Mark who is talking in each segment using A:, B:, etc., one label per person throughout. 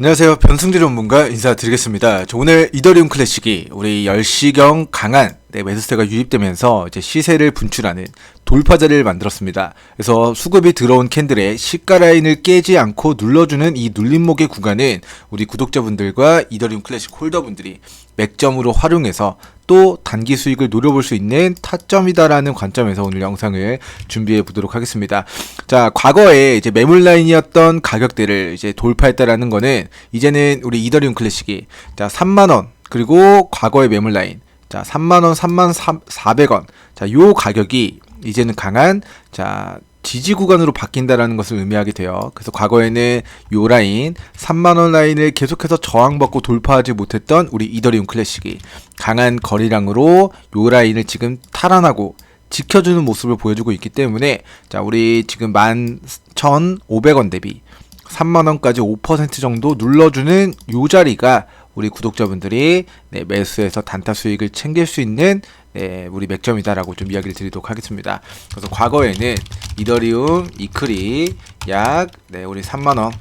A: 안녕하세요. 변승재 전문가 인사드리겠습니다. 저 오늘 이더리움 클래식이 우리 10시경 강한 네, 매수세가 유입되면서 이제 시세를 분출하는 돌파자를 만들었습니다. 그래서 수급이 들어온 캔들의 시가 라인을 깨지 않고 눌러주는 이 눌림목의 구간은 우리 구독자분들과 이더리움 클래식 홀더분들이 맥점으로 활용해서 또 단기 수익을 노려볼 수 있는 타점이다라는 관점에서 오늘 영상을 준비해 보도록 하겠습니다. 자, 과거에 이제 매물 라인이었던 가격대를 이제 돌파했다라는 거는 이제는 우리 이더리움 클래식이 자, 3만 원 그리고 과거의 매물 라인 자, 3만원, 3만 400원. 자, 요 가격이 이제는 강한, 자, 지지 구간으로 바뀐다라는 것을 의미하게 돼요. 그래서 과거에는 요 라인, 3만 원 라인을 계속해서 저항받고 돌파하지 못했던 우리 이더리움 클래식이 강한 거리량으로 요 라인을 지금 탈환하고 지켜주는 모습을 보여주고 있기 때문에 자, 우리 지금 11,500원 대비 3만 원까지 5% 정도 눌러주는 요 자리가 우리 구독자분들이 네, 매수해서 단타 수익을 챙길 수 있는 네, 우리 맥점이다라고 좀 이야기를 드리도록 하겠습니다. 그래서 과거에는 이더리움, 이클이 약 네, 우리 3만 원,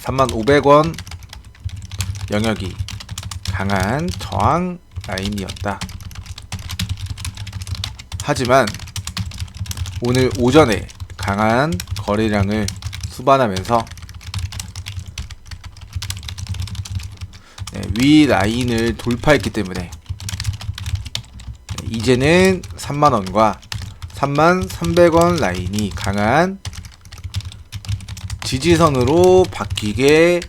A: 3만 500원 영역이 강한 저항 라인이었다. 하지만 오늘 오전에 강한 거래량을 수반하면서 네, 위 라인을 돌파했기 때문에 네, 이제는 3만원과 3만 300원 라인이 강한 지지선으로 바뀌게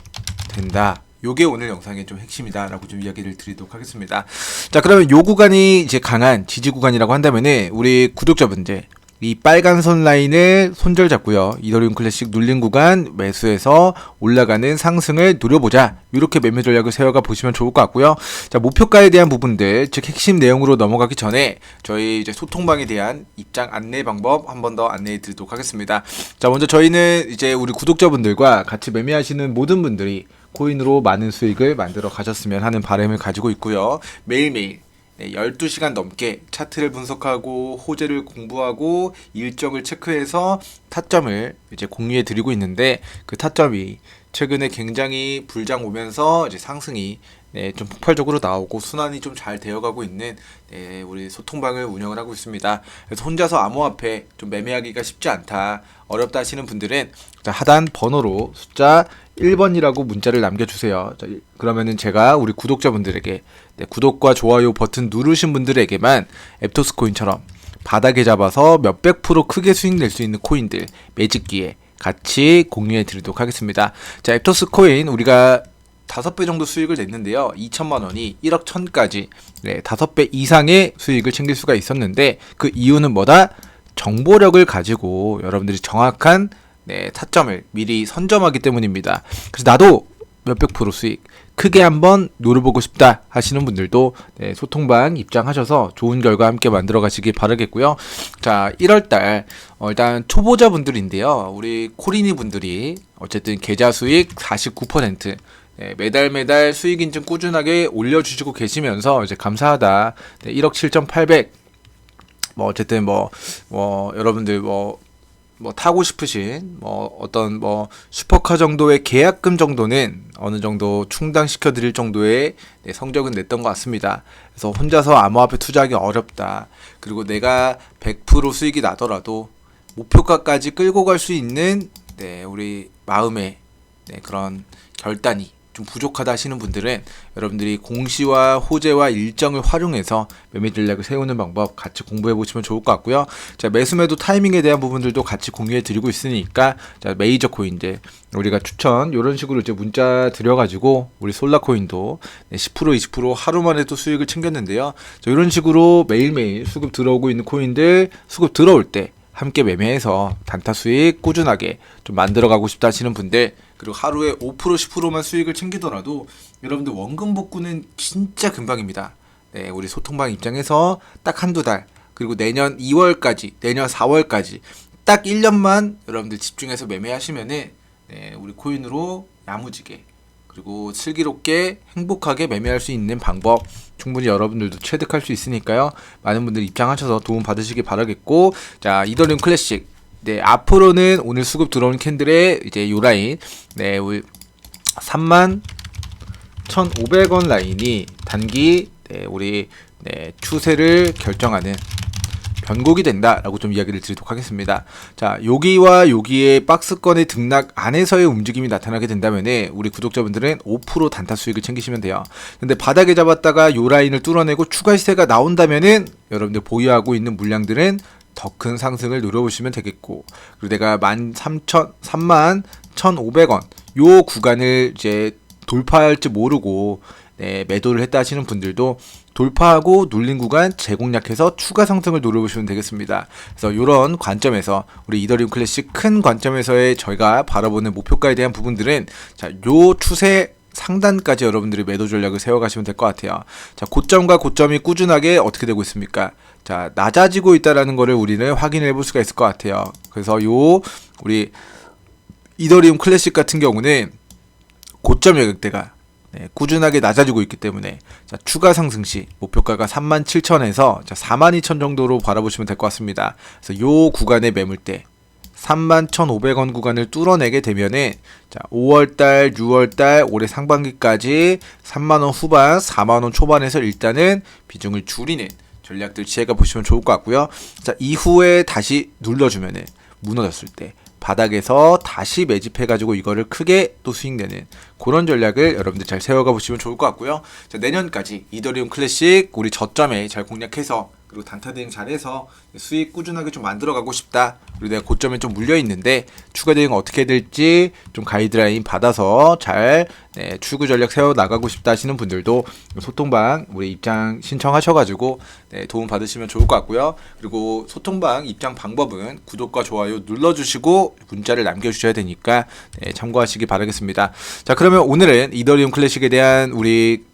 A: 된다. 요게 오늘 영상의 좀 핵심이다 라고 좀 이야기를 드리도록 하겠습니다. 자, 그러면 요 구간이 이제 강한 지지 구간이라고 한다면은 우리 구독자분들 이 빨간 선 라인을 손절 잡고요. 이더리움 클래식 눌린 구간 매수해서 올라가는 상승을 노려보자. 이렇게 매매 전략을 세워가 보시면 좋을 것 같고요. 자, 목표가에 대한 부분들, 즉 핵심 내용으로 넘어가기 전에 저희 이제 소통방에 대한 입장 안내 방법 한 번 더 안내해 드리도록 하겠습니다. 자, 먼저 저희는 이제 우리 구독자분들과 같이 매매하시는 모든 분들이 코인으로 많은 수익을 만들어 가셨으면 하는 바람을 가지고 있고요. 매일매일 네, 12시간 넘게 차트를 분석하고 호재를 공부하고 일정을 체크해서 타점을 이제 공유해 드리고 있는데 그 타점이 최근에 굉장히 불장 오면서 이제 상승이 네, 좀 폭발적으로 나오고 순환이 좀 잘 되어가고 있는 네, 우리 소통방을 운영을 하고 있습니다. 그래서 혼자서 암호화폐 좀 매매하기가 쉽지 않다, 어렵다 하시는 분들은 하단 번호로 숫자 1번이라고 문자를 남겨주세요. 자, 그러면은 제가 우리 구독자분들에게 네, 구독과 좋아요 버튼 누르신 분들에게만 앱토스 코인처럼 바닥에 잡아서 몇백 프로 크게 수익 낼 수 있는 코인들 매직기에 같이 공유해 드리도록 하겠습니다. 자, 앱토스 코인 우리가 다섯 배 정도 수익을 냈는데요. 2천만 원이 1억 1천까지 네, 다섯 배 이상의 수익을 챙길 수가 있었는데 그 이유는 뭐다? 정보력을 가지고 여러분들이 정확한 네, 타점을 미리 선점하기 때문입니다. 그래서 나도 몇백 프로 수익 크게 한번 노려보고 싶다 하시는 분들도 네, 소통방 입장하셔서 좋은 결과 함께 만들어 가시기 바라겠고요. 자, 1월달 어, 일단 초보자 분들인데요. 우리 코리니 분들이 어쨌든 계좌 수익 49% 네, 매달 매달 수익 인증 꾸준하게 올려주시고 계시면서 이제 감사하다. 네, 1억 7,800. 뭐 어쨌든 뭐, 뭐 여러분들 뭐 뭐 타고 싶으신 뭐 어떤 뭐 슈퍼카 정도의 계약금 정도는 어느 정도 충당시켜 드릴 정도의 네, 성적은 냈던 것 같습니다. 그래서 혼자서 암호화폐 투자하기 어렵다. 그리고 내가 100% 수익이 나더라도 목표가까지 끌고 갈 수 있는 네, 우리 마음의 네, 그런 결단이 좀 부족하다 하시는 분들은 여러분들이 공시와 호재와 일정을 활용해서 매매 전략을 세우는 방법 같이 공부해 보시면 좋을 것 같고요. 자, 매수매도 타이밍에 대한 부분들도 같이 공유해 드리고 있으니까 자, 메이저 코인들 우리가 추천 이런 식으로 이제 문자 드려 가지고 우리 솔라 코인도 10% 20% 하루 만에 또 수익을 챙겼는데요. 자, 이런 식으로 매일매일 수급 들어오고 있는 코인들 수급 들어올 때 함께 매매해서 단타 수익 꾸준하게 좀 만들어 가고 싶다 하시는 분들 그리고 하루에 5% 10%만 수익을 챙기더라도 여러분들 원금 복구는 진짜 금방입니다. 네, 우리 소통방 입장에서 딱 한두 달 그리고 내년 2월까지 내년 4월까지 딱 1년만 여러분들 집중해서 매매하시면은 네, 우리 코인으로 야무지게 그리고 슬기롭게 행복하게 매매할 수 있는 방법 충분히 여러분들도 체득할 수 있으니까요. 많은 분들 입장하셔서 도움 받으시기 바라겠고 자 이더리움 클래식 네 앞으로는 오늘 수급 들어온 캔들의 이제 요 라인 네 우리 3만 1,500원 라인이 단기 네, 우리 네, 추세를 결정하는 변곡이 된다라고 좀 이야기를 드리도록 하겠습니다. 자, 여기와 여기에 박스권의 등락 안에서의 움직임이 나타나게 된다면은 우리 구독자분들은 5% 단타 수익을 챙기시면 돼요. 근데 바닥에 잡았다가 요 라인을 뚫어내고 추가 시세가 나온다면은 여러분들 보유하고 있는 물량들은 더 큰 상승을 노려보시면 되겠고 그리고 내가 13,000 3만 1,500원 요 구간을 이제 돌파할지 모르고 네, 매도를 했다 하시는 분들도 돌파하고 눌린 구간 재공략해서 추가 상승을 노려보시면 되겠습니다. 그래서 이런 관점에서 우리 이더리움 클래식 큰 관점에서의 저희가 바라보는 목표가에 대한 부분들은 자, 요 추세 상단까지 여러분들이 매도 전략을 세워가시면 될 것 같아요. 자, 고점과 고점이 꾸준하게 어떻게 되고 있습니까? 자, 낮아지고 있다라는 거를 우리는 확인해 볼 수가 있을 것 같아요. 그래서 요 우리 이더리움 클래식 같은 경우는 고점 여객대가 네, 꾸준하게 낮아지고 있기 때문에 자, 추가 상승 시 목표가가 37,000에서 42,000 정도로 바라보시면 될 것 같습니다. 그래서 요 구간의 매물대 31,500원 구간을 뚫어내게 되면은 자, 5월달, 6월달, 올해 상반기까지 3만원 후반, 4만원 초반에서 일단은 비중을 줄이는 전략들 취해가 보시면 좋을 것 같고요. 자, 이후에 다시 눌러주면은 무너졌을 때 바닥에서 다시 매집해가지고 이거를 크게 또 수익내는 그런 전략을 여러분들 잘 세워가 보시면 좋을 것 같고요. 자, 내년까지 이더리움 클래식 우리 저점에 잘 공략해서 그리고 단타 대응 잘해서 수익 꾸준하게 좀 만들어가고 싶다. 그리고 내가 고점에 좀 물려 있는데 추가 대응 어떻게 될지 좀 가이드라인 받아서 잘 네, 출구 전략 세워 나가고 싶다 하시는 분들도 소통방 우리 입장 신청하셔가지고 네, 도움 받으시면 좋을 것 같고요. 그리고 소통방 입장 방법은 구독과 좋아요 눌러주시고 문자를 남겨주셔야 되니까 네, 참고하시기 바라겠습니다. 자 그러면 오늘은 이더리움 클래식에 대한 우리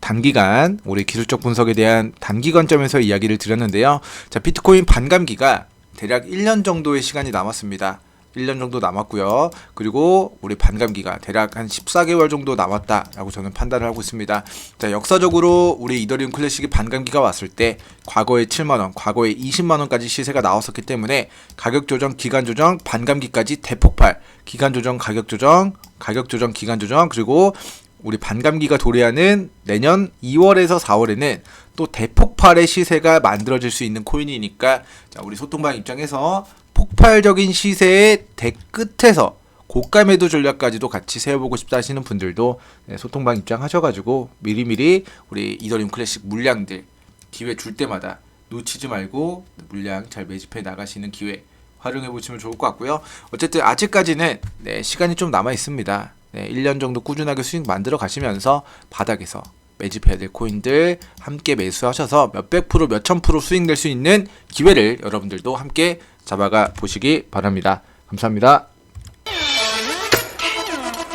A: 단기간 우리 기술적 분석에 대한 단기 관점에서 이야기를 드렸는데요. 자, 비트코인 반감기가 대략 1년 정도의 시간이 남았습니다. 1년 정도 남았고요. 그리고 우리 반감기가 대략 한 14개월 정도 남았다라고 저는 판단을 하고 있습니다. 자, 역사적으로 우리 이더리움 클래식이 반감기가 왔을 때 과거에 7만 원, 과거에 20만 원까지 시세가 나왔었기 때문에 가격 조정, 기간 조정, 반감기까지 대폭발, 기간 조정, 가격 조정, 가격 조정, 기간 조정, 그리고 우리 반감기가 도래하는 내년 2월에서 4월에는 또 대폭발의 시세가 만들어질 수 있는 코인이니까 자, 우리 소통방 입장에서 폭발적인 시세의 대 끝에서 고가 매도 전략까지도 같이 세워보고 싶다 하시는 분들도 네, 소통방 입장하셔가지고 미리미리 우리 이더리움 클래식 물량들 기회 줄 때마다 놓치지 말고 물량 잘 매집해 나가시는 기회 활용해 보시면 좋을 것 같고요. 어쨌든 아직까지는 네, 시간이 좀 남아 있습니다. 네, 1년 정도 꾸준하게 수익 만들어 가시면서 바닥에서 매집해야 될 코인들 함께 매수하셔서 몇백 프로, 몇천 프로 수익 낼 수 있는 기회를 여러분들도 함께 잡아가 보시기 바랍니다. 감사합니다.